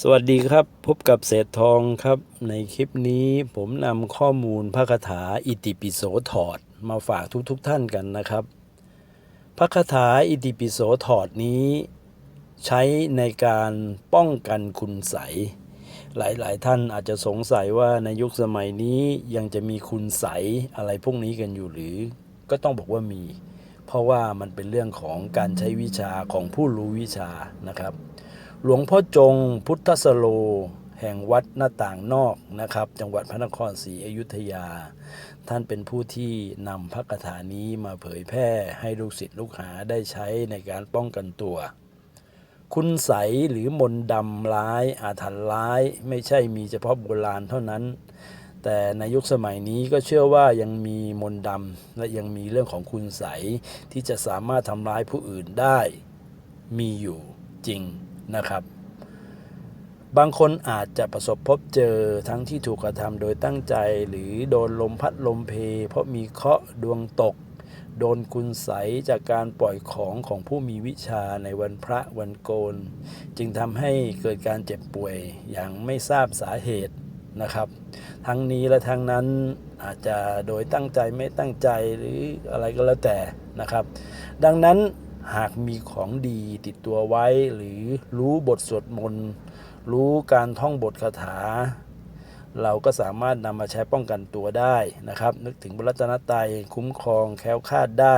สวัสดีครับ พบกับเศษทองครับ ในคลิปนี้ผมนำข้อมูลพระคาถาอิติปิโสถอดมาฝากทุกๆทท่านกันนะครับ พระคาถาอิติปิโสถอดนี้ ใช้ในการป้องกันคุณใส หลายๆ ท่านอาจจะสงสัยว่าในยุคสมัยนี้ยังจะมีคุณใสอะไรพวกนี้กันอยู่หรือ ก็ต้องบอกว่ามี เพราะว่ามันเป็นเรื่องของการใช้วิชาของผู้รู้วิชานะครับ หลวงพ่อจงพุทธสโล แห่งวัดหน้าต่างนอกนะครับ จังหวัดพระนครศรีอยุธยา ท่านเป็นผู้ที่นำพระคาถานี้มาเผยแพร่ให้ลูกศิษย์ลูกหาได้ใช้ในการป้องกันตัว คุณใสหรือมนดำร้ายอาถรรพ์ร้าย ไม่ใช่มีเฉพาะโบราณเท่านั้น แต่ในยุคสมัยนี้ก็เชื่อว่ายังมีมนดำและยังมีเรื่องของคุณใสที่จะสามารถทำร้ายผู้อื่นได้ มีอยู่จริง นะครับ บางคนอาจจะประสบพบเจอทั้งที่ถูกกระทำโดยตั้งใจ หรือโดนลมพัดลมเพ เพราะมีเคราะห์ดวงตก โดนคุณใสจากการปล่อยของของผู้มีวิชาในวันพระวันโกน จึงทำให้เกิดการเจ็บป่วยอย่างไม่ทราบสาเหตุนะครับ ทั้งนี้และทั้งนั้นอาจจะโดยตั้งใจไม่ตั้งใจหรืออะไรก็แล้วแต่นะครับ ดังนั้น หากมีของดีติดตัวไว้ หรือรู้บทสวดมนต์ รู้การท่องบทคาถา เราก็สามารถนำมาใช้ป้องกันตัวได้นะครับ นึกถึงบรรตนตรัยคุ้มครองแคล้วคลาดได้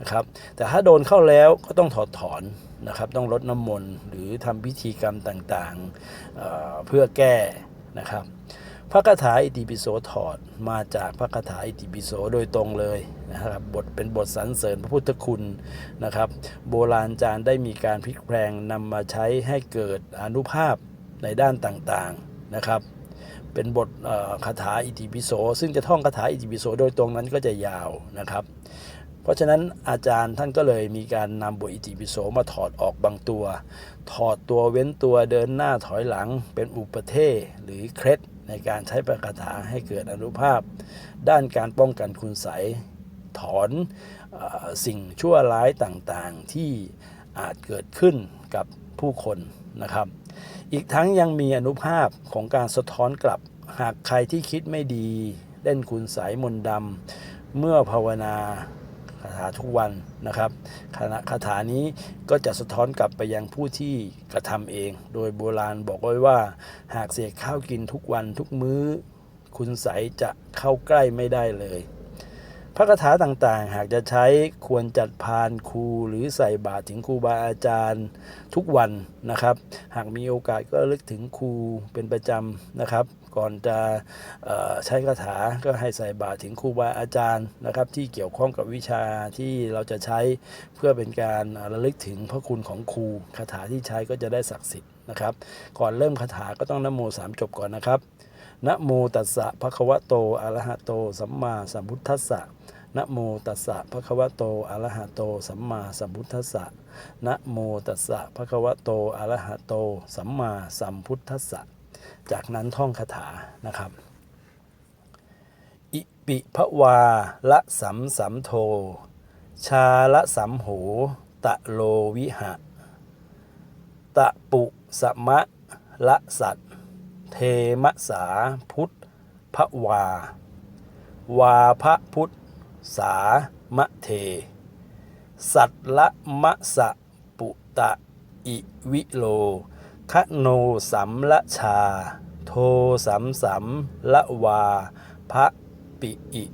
นะครับ แต่ถ้าโดนเข้าแล้วก็ต้องถอดถอนนะครับ ต้องลดน้ำมนต์หรือทำพิธีกรรมต่างๆเเพื่อแก้นะครับ พระคาถาอิติปิโสถอดมาจากพระคาถาอิติปิโสโดยตรงเลยนะครับบทเป็นบทสรรเสริญพระพุทธคุณนะครับ โบราณจารย์ได้มีการพลิกแปลงนำมาใช้ให้เกิดอนุภาพในด้านต่างๆนะครับ เป็นบทคาถาอิติปิโสซึ่งจะท่องคาถาอิติปิโสโดยตรงนั้นก็จะยาวนะครับ เพราะฉะนั้นอาจารย์ท่านก็เลยมีการนำบทอิติปิโสมาถอดออกบางตัว ถอดตัวเว้นตัวเดินหน้าถอยหลังเป็นอุปเทศหรือเคล็ดในการใช้ประคาถาให้เกิดอนุภาพ ด้านการป้องกันคุณใสถอนออสิ่งชั่วร้ายต่างๆ ที่อาจเกิดขึ้นกับผู้คนนะครับ อีกทั้งยังมีอนุภาพของการสะท้อนกลับ หากใครที่คิดไม่ดี เล่นคุณสายมนต์ดำเมื่อภาวนา คาถาทุกวันนะครับคณะคาถานี้ก็จะสะท้อนกลับไปยังผู้ที่กระทำเอง โดยโบราณบอกไว้ว่า หากเสกข้าวกินทุกวันทุกมื้อ คุณใสจะเข้าใกล้ไม่ได้เลย พระคาถาต่างๆ หากจะใช้ควรจัดพานครูหรือใส่บาตรถึงครูบาอาจารย์ทุกวันนะครับ หากมีโอกาสก็ลึกถึงครูเป็นประจำนะครับ ก่อนจะใช้คาถาก็ให้ใส่บาตรถึงครูบาอาจารย์นะครับ ที่เกี่ยวข้องกับวิชาที่เราจะใช้เพื่อเป็นการระลึกถึงพระคุณของครูคาถาที่ใช้ก็จะได้ศักดิ์สิทธิ์นะครับ ก่อนเริ่มคาถาก็ต้องนโมสามจบก่อนนะครับ นะโมตัสสะภะคะวะโตอะระหะโต สัมมาสัมพุทธัสสะนะโมตัสสะภะคะวะโตอะระหะโต สัมมาสัมพุทธัสสะนะโมตัสสะภะคะวะโตอะระหะโต สัมมาสัมพุทธัสสะจากนั้นท่องคาถานะครับ อิปิภวาละสัมสัมโท ชาละสัมโห ตะโลวิหะ ตะปุสมะละสัต เทมสาพุทธพระวา วาพระพุทธสามะเท สัตละมะสะปุตะอิวิโลคโนสัมละชา โทสัมสัมละวาพระปิอิ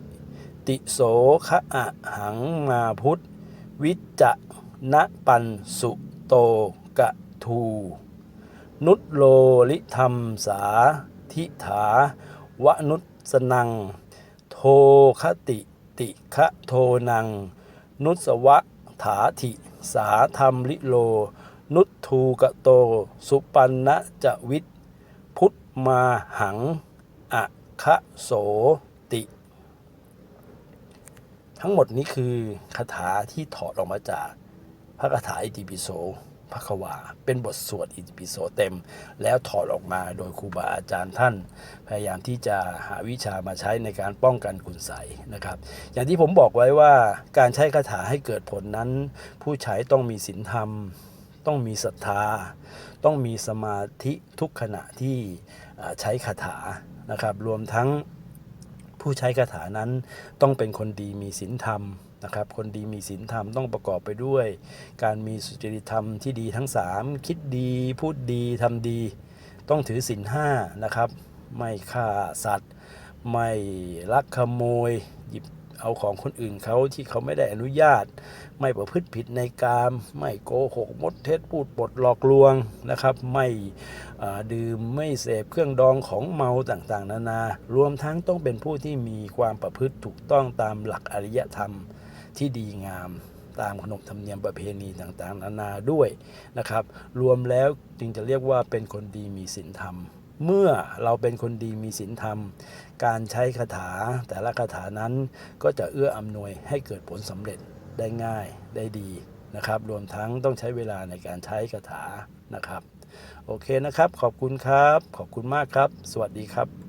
ติโสคะอะหังมาพุทธวิจะนะปันสุโตกะทู นุตโลลิธรรมสาทิฐาวนุสนัง โทคติติคะโทนัง นุสวะถาธิสาธรรมลิโล นุตทูกะโต สุปันนะจะวิทพุทธมาหังอะคะโสติ ทั้งหมดนี้คือคาถาที่ถอดออกมาจากพระคาถาอิติปิโส พระควา เป็นบทสวดอิติปิโสเต็ม แล้วถอดออกมาโดยครูบาอาจารย์ท่าน พยายามที่จะหาวิชามาใช้ในการป้องกันคุณใสยนะครับ อย่างที่ผมบอกไว้ว่าการใช้คาถาให้เกิดผลนั้น ผู้ใช้ต้องมีศีลธรรม ต้องมีศรัทธา ต้องมีสมาธิทุกขณะที่ใช้คาถานะครับ รวมทั้ง ผู้ใช้คาถานั้นต้องเป็นคนดีมีศีลธรรมนะครับ คนดีมีศีลธรรมต้องประกอบไปด้วย การมีสุจริตธรรมที่ดีทั้ง 3 คิดดีพูดดีทำดี ต้องถือศีลห้านะครับ ไม่ฆ่าสัตว์ ไม่ลักขโมย หยิบ เอาของคนอื่นเขาที่เขาไม่ได้อนุญาต ไม่ประพฤติผิดในกาม ไม่โกหกมดเท็จพูดปดหลอกลวงนะครับ ไม่ดื่มไม่เสพเครื่องดองของเมาต่างๆ นานารวมทั้งต้องเป็นผู้ที่มีความประพฤติถูกต้องตามหลักอริยธรรมที่ดีงามตามขนบธรรมเนียมประเพณีต่างๆ นานาด้วยนะครับ รวมแล้วจึงจะเรียกว่าเป็นคนดีมีศีลธรรม เมื่อเราเป็นคนดีมีศีลธรรม การใช้คาถาแต่ละคาถานั้นก็จะเอื้ออำนวยให้เกิดผลสำเร็จได้ง่ายได้ดีนะครับ รวมทั้งต้องใช้เวลาในการใช้คาถานะครับ โอเคนะครับ ขอบคุณครับ ขอบคุณมากครับ สวัสดีครับ